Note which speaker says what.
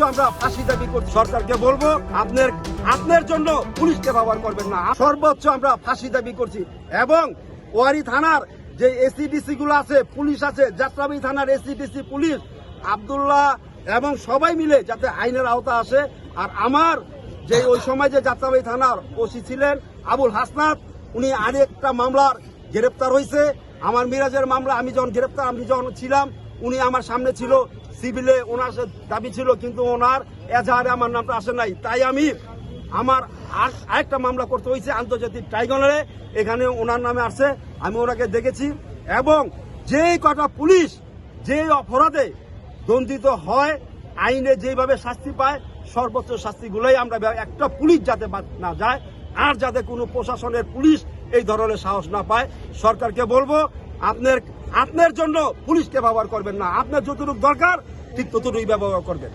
Speaker 1: আমরা ফাঁসি দাবি করছি। সরকারকে বলব, আপনার আপনার জন্য পুলিশকে ব্যবহার করবেন না। সর্বোচ্চ আমরা ফাঁসি দাবি করছি। এবং ওয়ারি থানার যে এসিডিসি গুলো আছে, পুলিশ আছে, যাত্রাবাড়ি থানার এসিডিসি পুলিশ, আবদুল্লাহ এবং সবাই মিলে যাতে আইনের আওতা আসে। আর আমার যে ওই সময় যে যাত্রাবাড়ি থানার ওসি ছিলেন আবুল হাসনাত, উনি আরেকটা মামলার গ্রেপ্তার হয়েছে। আমার মিরাজের মামলা, আমি যখন গ্রেপ্তার, আমি যখন ছিলাম, উনি আমার সামনে ছিল। সিভিলে ওনার দাবি ছিল, কিন্তু ওনার এজাহারে আমার নামটা আসে নাই। তাই আমি আমার আর- আরেকটা মামলা করতে হয়েছে, আন্তর্জাতিক ট্রাইব্যুনালে। এখানে ওনার নামে আসছে, আমি ওনাকে দেখেছি। এবং যেই কটা পুলিশ যে অপরাধে দণ্ডিত হয়, আইনে যেভাবে শাস্তি পায়, সর্বোচ্চ শাস্তিগুলোই আমরা একটা পুলিশ যাতে না যায়, আর যাতে কোনো প্রশাসনের পুলিশ এই ধরনের সাহস না পায়। সরকারকে বলব, আপনার আপনার জন্য পুলিশকে ব্যবহার করবেন না। আপনার যতটুকু দরকার ঠিক ততটুকুই ব্যবহার করবেন।